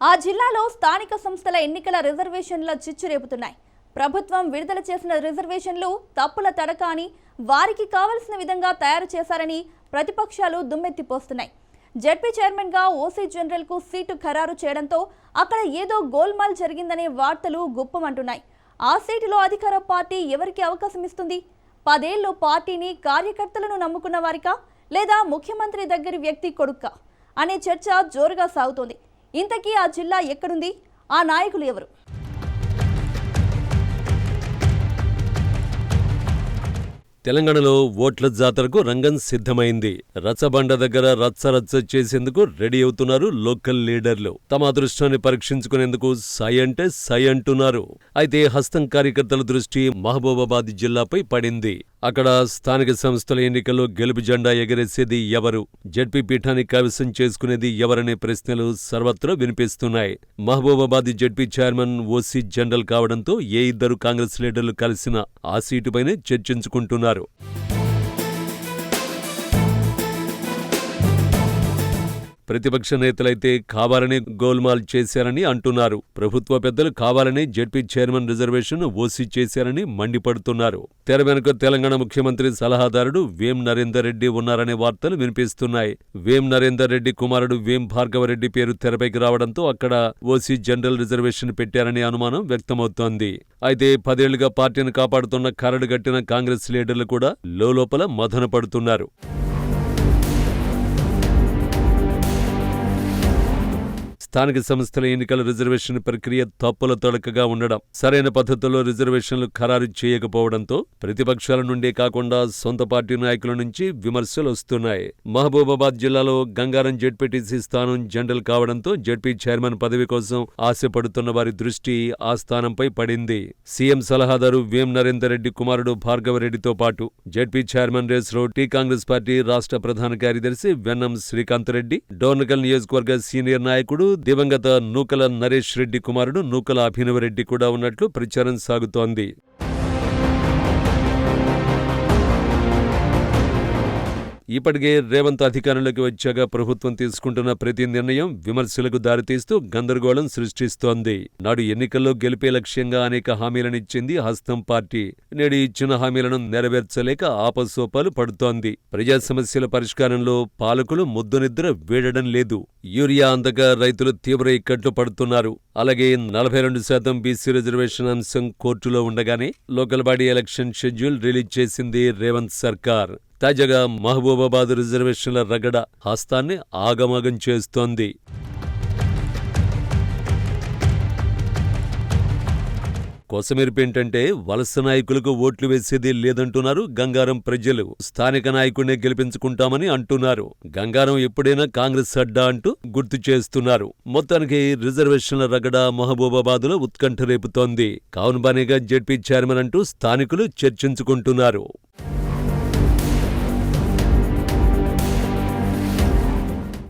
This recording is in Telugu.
ఆ జిల్లాలో స్థానిక సంస్థల ఎన్నికల రిజర్వేషన్ల చిచ్చు రేపుతున్నాయి. ప్రభుత్వం విడుదల చేసిన రిజర్వేషన్లు తప్పుల తడక అని వారికి కావలసిన విధంగా తయారు చేశారని ప్రతిపక్షాలు దుమ్మెత్తిపోస్తున్నాయి. జడ్పీ చైర్మన్గా ఓసీ జనరల్కు సీటు ఖరారు చేయడంతో అక్కడ ఏదో గోల్మాల్ జరిగిందనే వార్తలు గుప్పమంటున్నాయి. ఆ సీటులో అధికార పార్టీ ఎవరికి అవకాశం ఇస్తుంది? పదేళ్ళు పార్టీని కార్యకర్తలను నమ్ముకున్న వారికా? లేదా ముఖ్యమంత్రి దగ్గరి వ్యక్తి కొడుక్క? అనే చర్చ జోరుగా సాగుతోంది. ఇంతకీ ఆ జిల్లా ఎక్కడుంది? ఆ నాయకులు ఎవరు? తెలంగాణలో ఓట్ల జాతరకు రంగం సిద్ధమైంది. రచ్చబండ దగ్గర రచ్చరచ్చ చేసేందుకు రెడీ అవుతున్నారు లోకల్ లీడర్లు. తమ అదృష్టాన్ని పరీక్షించుకునేందుకు సై అంటే సై అంటున్నారు. అయితే హస్తం కార్యకర్తల దృష్టి మహబూబాబాద్ జిల్లాపై పడింది. అక్కడ స్థానిక సంస్థల ఎన్నికల్లో గెలుపు జెండా ఎగరేసేది ఎవరు? జడ్పీ పీఠాన్ని కైవసం చేసుకునేది ఎవరనే ప్రశ్నలు సర్వత్రా వినిపిస్తున్నాయి. Mahabubabad ZP chairman OC general కావడంతో ఏ ఇద్దరు కాంగ్రెస్ లీడర్లు కలిసిన ఆ సీటుపైనే చర్చించుకుంటున్నారు. ప్రతిపక్ష నేతలైతే కావాలని గోల్మాల్ చేశారని అంటున్నారు. ప్రభుత్వ పెద్దలు కావాలని జడ్పీ చైర్మన్ రిజర్వేషన్ ఓసీ చేశారని మండిపడుతున్నారు. తెర వెనుక తెలంగాణ ముఖ్యమంత్రి సలహాదారుడు వేం నరేందర్ రెడ్డి ఉన్నారనే వార్తలు వినిపిస్తున్నాయి. వేం నరేందర్ రెడ్డి కుమారుడు వేం భార్గవరెడ్డి పేరు తెరపైకి రావడంతో అక్కడ ఓసీ జనరల్ రిజర్వేషన్ పెట్టారనే అనుమానం వ్యక్తమవుతోంది. అయితే పదేళ్ళుగా పార్టీని కాపాడుతున్న కరడు గట్టిన కాంగ్రెస్ లీడర్లు కూడా లోలోపల మదన స్థానిక సంస్థల ఎన్నికల రిజర్వేషన్ ప్రక్రియ తప్పుల తొడకగా ఉండడం సరైన పద్ధతిలో రిజర్వేషన్లు ఖరారు చేయకపోవడంతో ప్రతిపక్షాల నుండే కాకుండా సొంత పార్టీ నాయకుల నుంచి విమర్శలు వస్తున్నాయి. మహబూబాబాద్ జిల్లాలో గంగారం జెడ్పీటీసీ స్థానం జనరల్ కావడంతో జెడ్పీ చైర్మన్ పదవి కోసం ఆశపడుతున్న వారి దృష్టి ఆ స్థానంపై పడింది. సీఎం సలహాదారు వేం నరేందర్ రెడ్డి కుమారుడు భార్గవరెడ్డితో పాటు జెడ్పీ చైర్మన్ రేసులో టీ కాంగ్రెస్ పార్టీ రాష్ట్ర ప్రధాన కార్యదర్శి వెన్నం శ్రీకాంత్ రెడ్డి డోర్నకల్ నియోజకవర్గ సీనియర్ నాయకుడు దివంగత నూకల నరేష్ రెడ్డి కుమారుడు నూకల అభినవరెడ్డి కూడా ఉన్నట్లు ప్రచారం సాగుతోంది. ఇప్పటికే రేవంత్ అధికారంలోకి వచ్చాక ప్రభుత్వం తీసుకుంటున్న ప్రతి నిర్ణయం విమర్శలకు దారితీస్తూ గందరగోళం సృష్టిస్తోంది. నాడు ఎన్నికల్లో గెలిపే లక్ష్యంగా అనేక హామీలనిచ్చింది హస్తం పార్టీ. నేడు ఇచ్చిన హామీలను నెరవేర్చలేక ఆపసోపాలు పడుతోంది. ప్రజా సమస్యల పరిష్కారంలో పాలకులు ముద్దునిద్ర వీడడం లేదు. యూరియా అందక రైతులు తీవ్ర ఇక్కట్లు పడుతున్నారు. అలాగే నలభై రెండు శాతం బీసీ రిజర్వేషన్ అంశం కోర్టులో ఉండగానే local body election schedule release చేసింది రేవంత్ సర్కార్. తాజాగా మహబూబాబాద్ రిజర్వేషన్ల రగడ హస్తాన్ని ఆగమగం చేస్తోంది. కొసమెరిపేంటంటే వలస నాయకులకు ఓట్లు వేసేది లేదంటున్నారు గంగారం ప్రజలు. స్థానిక నాయకుడినే గెలిపించుకుంటామని అంటున్నారు. గంగారం ఎప్పుడైనా కాంగ్రెస్ అడ్డా అంటూ గుర్తు చేస్తున్నారు. మొత్తానికి రిజర్వేషన్ల రగడ మహబూబాబాద్లో ఉత్కంఠ రేపుతోంది. కావును బానేగా జెడ్పీ చైర్మన్ అంటూ స్థానికులు చర్చించుకుంటున్నారు.